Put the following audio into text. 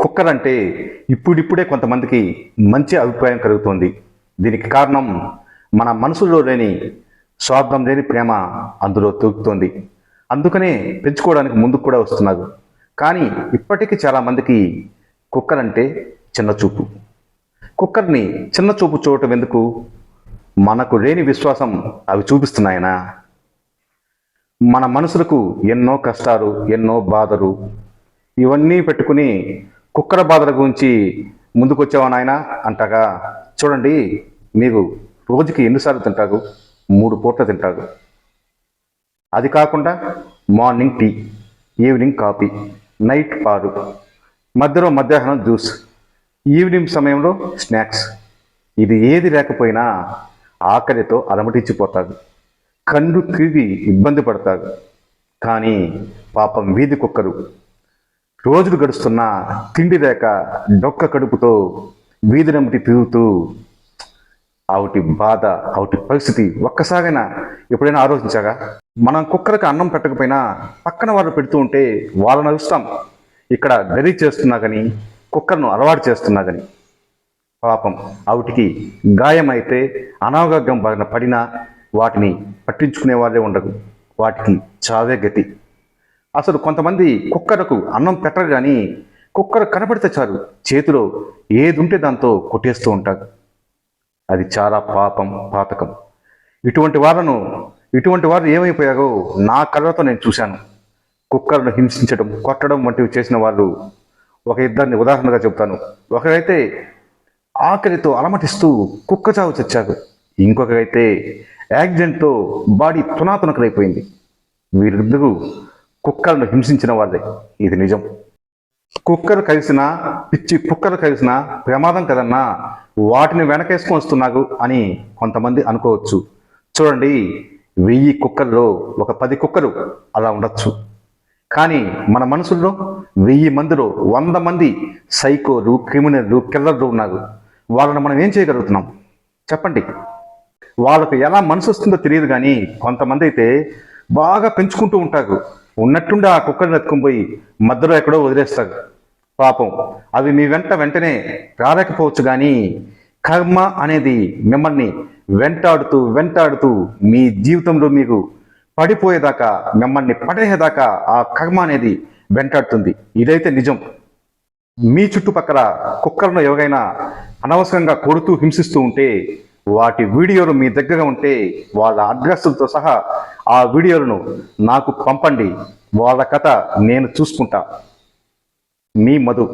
Cooker అంటే ఇప్పుడిప్పుడే కొంతమందికి మంచి అభిప్రాయం కలుగుతోంది. దీనికి కారణం మన మనసులో లేని స్వార్థం లేని ప్రేమ అందులో తూగుతోంది అందుకనే పెంచుకోవడానికి ముందుకు కూడా వస్తున్నారు. కానీ ఇప్పటికీ చాలామందికి కుక్కర్ అంటే చిన్న చూపు. కుక్కర్ని చిన్న చూపు చూడటం ఎందుకు? మనకు లేని విశ్వాసం అవి చూపిస్తున్నాయనా. మన మనసులకు ఎన్నో కష్టాలు ఎన్నో బాధలు ఇవన్నీ పెట్టుకుని కుక్కర బాధల గురించి ముందుకొచ్చావా నాయన? అంటాగా చూడండి మీకు రోజుకి ఎన్నిసార్లు తింటారు మూడు పూట్ల తింటారు అది కాకుండా morning tea evening coffee night పాలు మధ్యలో మధ్యాహ్నం జ్యూస్ ఈవినింగ్ సమయంలో స్నాక్స్. ఇది ఏది లేకపోయినా ఆకలితో అలమటించిపోతాడు కళ్ళు తిరిగి ఇబ్బంది పడతారు కానీ పాపం వీధి కుక్కరు రోజులు గడుస్తున్నా తిండి లేక డొక్క కడుపుతో వీధి నమ్మటి తిరుగుతూ ఆవిటి బాధ ఆవిటి పరిస్థితి ఒక్కసారైనా ఎప్పుడైనా ఆలోచించాగా? మనం కుక్కలకు అన్నం పెట్టకపోయినా పక్కన వాళ్ళు పెడుతూ ఉంటే వాళ్ళని అరుస్తాం. ఇక్కడ గది చేస్తున్నా కానీ కుక్కర్ను అలవాటు చేస్తున్నా కానీ పాపం ఆవిటికి గాయమైతే అనారోగ్యం బారిన పడినా వాటిని పట్టించుకునే వాళ్ళే ఉండరు. వాటికి చావే గతి. అసలు కొంతమంది కుక్కరకు అన్నం పెట్టరు కానీ కుక్కర్ కనబడితే చాలు చేతిలో ఏది ఉంటే దాంతో కొట్టేస్తూ ఉంటారు. అది చాలా పాపం పాతకం. ఇటువంటి వాళ్ళను ఇటువంటి వారు ఏమైపోయారో నా కళ్ళతో నేను చూశాను. కుక్కర్ను హింసించడం కొట్టడం వంటివి చేసిన వాళ్ళు ఒక ఇద్దరిని ఉదాహరణగా చెప్తాను ఒకరైతే ఆకలితో అలమటిస్తూ కుక్క చావు చచ్చారు. ఇంకొకరైతే యాక్సిడెంట్తో బాడీ తునాతునకలైపోయింది. వీరిద్దరూ కుక్కలను హింసించిన వాళ్ళే ఇది నిజం. కుక్కలు కలిసినా పిచ్చి కుక్కలు కలిసినా ప్రమాదం కదన్నా వాటిని వెనకేసుకొని వస్తున్నారు అని కొంతమంది అనుకోవచ్చు. చూడండి వెయ్యి కుక్కల్లో ఒక పది కుక్కలు అలా ఉండొచ్చు. కానీ మన మనసుల్లో వెయ్యి మందిలో వంద మంది సైకోలు క్రిమినల్లు కిల్లర్లు ఉన్నారు వాళ్ళని మనం ఏం చేయగలుగుతున్నాం? చెప్పండి. వాళ్ళకు ఎలా మనసు వస్తుందో తెలియదు కానీ కొంతమంది అయితే బాగా పెంచుకుంటూ ఉంటారు ఉన్నట్టుండి ఆ కుక్కర్ని ఎత్తుకొని పోయి మధ్యలో ఎక్కడో వదిలేస్తారు. పాపం. అవి మీ వెంట వెంటనే రాలేకపోవచ్చు కానీ కర్మ అనేది మిమ్మల్ని వెంటాడుతూ వెంటాడుతూ మీ జీవితంలో మీకు పడిపోయేదాకా మిమ్మల్ని పడేదాకా ఆ కర్మ అనేది వెంటాడుతుంది. ఇదైతే నిజం. మీ చుట్టుపక్కల కుక్కలను ఎవరైనా అనవసరంగా కొడుతూ హింసిస్తూ ఉంటే వాటి వీడియోలు మీ దగ్గర ఉంటే వాళ్ళ అడ్రస్లతో సహా ఆ వీడియోలను నాకు పంపండి. వాళ్ళ కథ నేను చూసుకుంటా. మీ మధు.